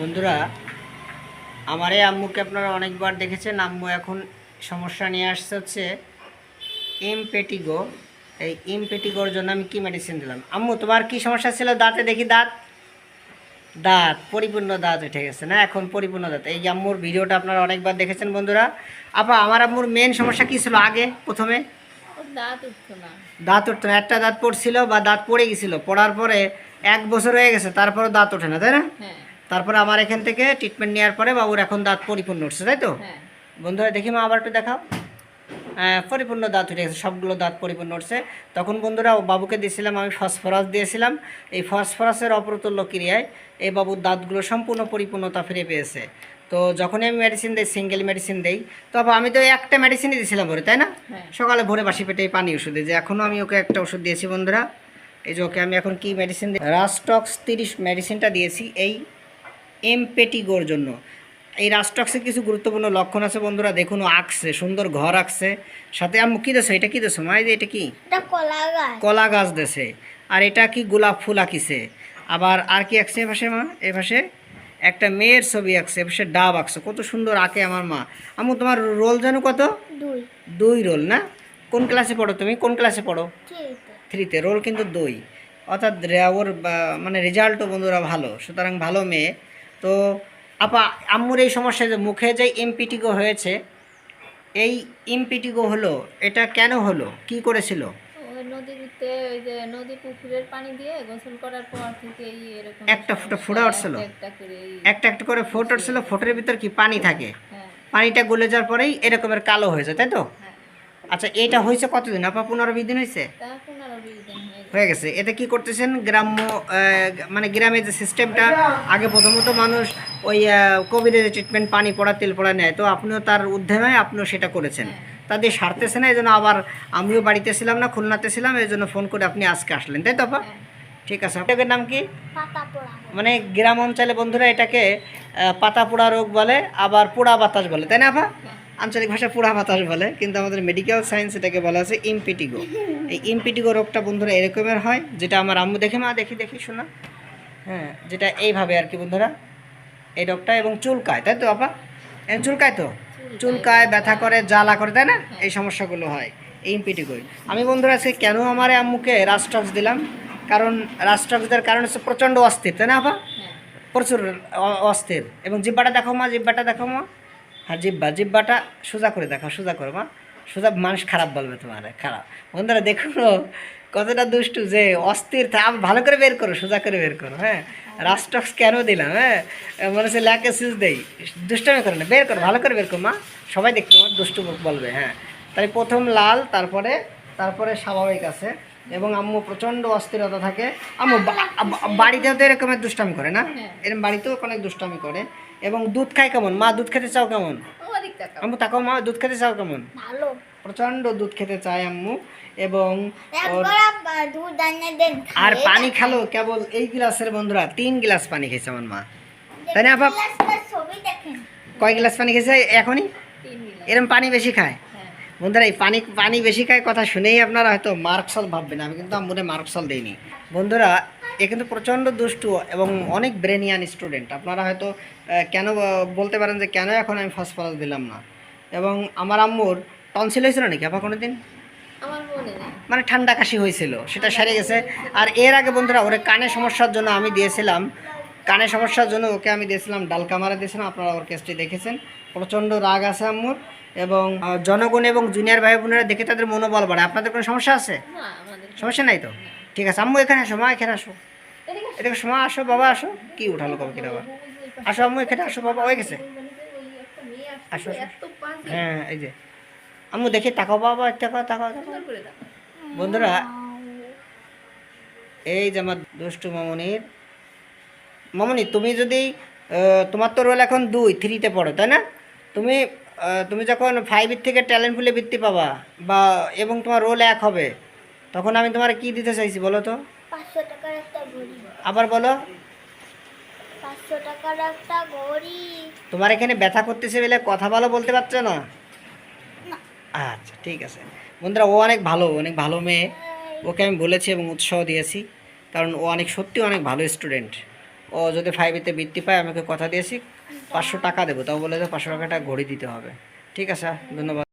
বন্ধুরা আমার এই আম্মুকে আপনারা অনেকবার দেখেছেন। আম্মু এখন সমস্যা নিয়ে আসছে হচ্ছে ইমপেটিগো এই ইমপেটিগোর জন্য আমি কি মেডিসিন দিলাম? আম্মু তোমার কি সমস্যা ছিল? দাঁতে দেখি দাঁত। দাঁত পরিপূর্ণ দাঁত উঠে গেছে না? এখন পরিপূর্ণ দাঁত। এই যে আম্মুর ভিডিওটা আপনারা অনেকবার দেখেছেন বন্ধুরা। আপা আমার আম্মুর মেন সমস্যা কী ছিল আগে প্রথমে? দাঁত উঠতো না। দাঁত উঠতো না। একটা দাঁত পড়ছিল বা দাঁত পড়ে গেছিল। পড়ার পরে এক বছর হয়ে গেছে তারপরে দাঁত ওঠে না তাই না? হ্যাঁ। তারপরে আমার এখান থেকে ট্রিটমেন্ট নেওয়ার পরে বাবুর এখন দাঁত পরিপূর্ণ উঠছে তাই তো? হ্যাঁ। বন্ধুরা দেখি মা আবার একটু দেখাও। হ্যাঁ পরিপূর্ণ দাঁত উঠে গেছে সবগুলো দাঁত পরিপূর্ণ উঠছে। তখন বন্ধুরা ও বাবুকে দিয়েছিলাম আমি ফসফরাস দিয়েছিলাম। এই ফসফরাসের অপ্রতুল্য ক্রিয়ায় এই বাবুর দাঁতগুলো সম্পূর্ণ পরিপূর্ণতা ফিরে পেয়েছে। তো যখনই আমি মেডিসিন দিই সিঙ্গেল মেডিসিন দিই তবে আমি তো একটা মেডিসিনই দিয়েছিলাম ভরে তাই না? হ্যাঁ। সকালে ভোরে বাসি পেটে পানি ওষুধ দিই যে এখনও আমি ওকে একটা ওষুধ দিয়েছি বন্ধুরা। এই যে ওকে আমি এখন কি মেডিসিন দিই? রাস্টক্স তিরিশ মেডিসিনটা দিয়েছি এই এমপেটিগোর জন্য। এই রাস্টক্সের কিছু গুরুত্বপূর্ণ লক্ষণ আছে বন্ধুরা দেখুন আঁকছে সুন্দর ঘর আঁকছে। সাথে আম্মু কী দেছো এটা কী দেছো মা এই যে এটা কি? কলা গাছ। দেছে আর এটা কি গোলাপ ফুল আঁকিছে? আবার আর কি আঁকছে এ পাশে মা? এ পাশে একটা মেয়ের ছবি আঁকছে এ পাশে ডাব আঁকছে। কত সুন্দর আঁকে আমার মা। আম্মু তোমার রোল জানো কত? দুই। দুই রোল না? কোন ক্লাসে পড়ো তুমি? কোন ক্লাসে পড়ো? থ্রিতে। রোল কিন্তু দুই। অর্থাৎ ওর মানে রেজাল্টও বন্ধুরা ভালো। সুতরাং ভালো মেয়ে। তো আপা আম্মুর এই সমস্যা যে মুখে যে ইমপিটিগো হয়েছে এই ইমপিটিগো হলো এটা কেন হলো? কি করেছিল? ওই নদীতে ওই যে নদী পুকুরের পানি দিয়ে গোসল করার পর থেকে এরকম একটা ফুটা উঠছিল? একটা একটা করে ফোট ছিল ফোটের ভিতর কি পানি থাকে? হ্যাঁ। পানিটা গলে যাওয়ার পরেই এরকমের কালো হয়ে যায় তাই তো? হ্যাঁ। আচ্ছা এটা হয়েছে কতদিন? আপা পনেরো বিশ দিন হয়েছে। হয়ে গেছে। হয়ে এতে কি করতেছেন? গ্রাম্য মানে গ্রামে যে সিস্টেমটা আগে প্রথমত মানুষ ওই কোভিডের যে ট্রিটমেন্ট পানি পড়া তেল পড়া নেয়। তো আপনিও তার উদ্যমে আপনিও সেটা করেছেন। তাদের সারতেছে না এই জন্য আবার আমিও বাড়িতে ছিলাম না খুলনাতে ছিলাম এই জন্য ফোন করে আপনি আজকে আসলেন। তাই তো আপা? হ্যাঁ। ঠিক আছে। আপনাদের নাম কি? মানে গ্রাম অঞ্চলে বন্ধুরা এটাকে পাতা পোড়া রোগ বলে আবার পোড়া বাতাস বলে। তাই না আপা? আঞ্চলিক ভাষা পোড়া বাতাস বলে কিন্তু আমাদের মেডিকেল সায়েন্স এটাকে বলা আছে ইমপিটিগো এই ইমপিটিগো রোগটা বন্ধুরা এরকমের হয় যেটা আমার আম্মু দেখে মা দেখি দেখি শোনা। হ্যাঁ যেটা এইভাবে আর কি বন্ধুরা এই রোগটা এবং চুলকায় তাই তো আপা? এ, চুলকায় তো? চুলকায় ব্যথা করে জ্বালা করে তাই না? এই সমস্যাগুলো হয় এই ইমপিটিগোয় আমি বন্ধুরা আজকে কেন আমার আম্মুকে রাস্টক্স দিলাম? কারণ রাস্টক্স দেওয়ার কারণ হচ্ছে প্রচণ্ড অস্থির তাই না আপা? হ্যাঁ। প্রচুর অস্থির। এবং জিব্বাটা দেখো মা জিব্বাটা দেখো মা। হ্যাঁ জিব্বা জিব্বাটা সোজা করে দেখো সোজা করো মা। সোজা মানুষ খারাপ বলবে তোমার খারাপ। বন্ধুরা দেখো কতটা দুষ্টু যে অস্থির থা- ভালো করে বের করো সোজা করে বের করো হ্যাঁ। রাস্টক্স কেন দিলাম হ্যাঁ? মনে হচ্ছে ল্যাকে সুইচ দেই। দুষ্টামি করে না বের করো ভালো করে বের করো মা। সবাই দেখতে তোমার দুষ্টু বলবে হ্যাঁ। তাই প্রথম লাল তারপরে তারপরে স্বাভাবিক আছে। এবং আম্মু প্রচণ্ড অস্থিরতা থাকে। আম্মু বাড়িতেও তো এরকমের দুষ্টামি করে না? হ্যাঁ। এরকম বাড়িতেও অনেক দুষ্টামি করে। এবং দুধ খায় কেমন? মা দুধ খেতে চাও কেমন? আম্মু তাকাও মা দুধ খেতে চাও কেমন? ভালো। প্রচণ্ড দুধ খেতে চায় আম্মু এবং আর পানি। খালো কেবল এই গ্লাসের বন্ধুরা তিন গ্লাস পানি খেয়েছে আমার মা। তাই না দেখেন। কয় গ্লাস পানি খেয়েছে এখনই? এরকম পানি বেশি খায়? হ্যাঁ। বন্ধুরা এই পানি পানি বেশি খায় কথা শুনেই আপনারা হয়তো মার্কসল ভাববেন আমি কিন্তু আম্মুরে মার্কসল দিইনি। বন্ধুরা এ কিন্তু প্রচণ্ড দুষ্টু এবং অনেক ব্রেনিয়ান স্টুডেন্ট আপনারা হয়তো কেন বলতে পারেন যে কেন এখন আমি ফসফরাস দিলাম না? এবং আমার আম্মুর টনসিল হয়েছিল নাকি আপা কোনো দিন মনে ঠান্ডা কাশি হয়েছিল সেটা সেরে গেছে। আর এর আগে বন্ধুরা ওরে কানে সমস্যার জন্য আমি দিয়েছিলাম। কানে সমস্যার জন্য ওকে আমি দিয়েছিলাম ডালকামারা দিয়েছিলাম আপনারা ওর কেসটি দেখেছেন। প্রচণ্ড রাগ আছে আম্মুর এবং জনগণ এবং জুনিয়র ভাই বোনেরা দেখে তাদের মনোবল বাড়ে। আপনাদের কোনো সমস্যা আছে? সমস্যা নাই তো? ঠিক আছে, আম্মু এখানে আসো, মা এখানে আসো আসো। সময় আসো, বাবা আসো কি উঠালো কবে কিনা আবার আসো আম্মু, এখানে আসো, বাবা, হয়ে গেছে আসো। হ্যাঁ এই যে আম্মু, দেখি, তাকাও, বাবা, তাকাও তাকাও। বন্ধুরা, এই যে আমার দুষ্টু মামনির মামনি, তুমি যদি তোমার তো রোল এখন দুই থ্রিতে পড়ো, তাই না তুমি তুমি যখন ফাইভের থেকে ট্যালেন্ট ফুলে বৃত্তি পাবা, বা, এবং তোমার রোল এক হবে তখন আমি তোমার কি দিতে চাইছি বলো তো? টাকার একটা ঘড়ি। আবার বলো। পাঁচশো টাকার একটা ঘড়ি। তোমার এখানে ব্যথা করতেছে বলে কথা ভালো বলতে পারছ না? না। আচ্ছা ঠিক আছে। বন্ধুরা ও অনেক ভালো অনেক ভালো মেয়ে। ওকে আমি বলেছি এবং উৎসাহ দিয়েছি কারণ ও অনেক সত্যি অনেক ভালো স্টুডেন্ট ও যদি ফাইভেতে বৃত্তি পায় আমাকে কথা দিয়েছি পাঁচশো টাকা দেবো। তাও বলে যে পাঁচশো টাকাটা ঘড়ি দিতে হবে। ঠিক আছে ধন্যবাদ।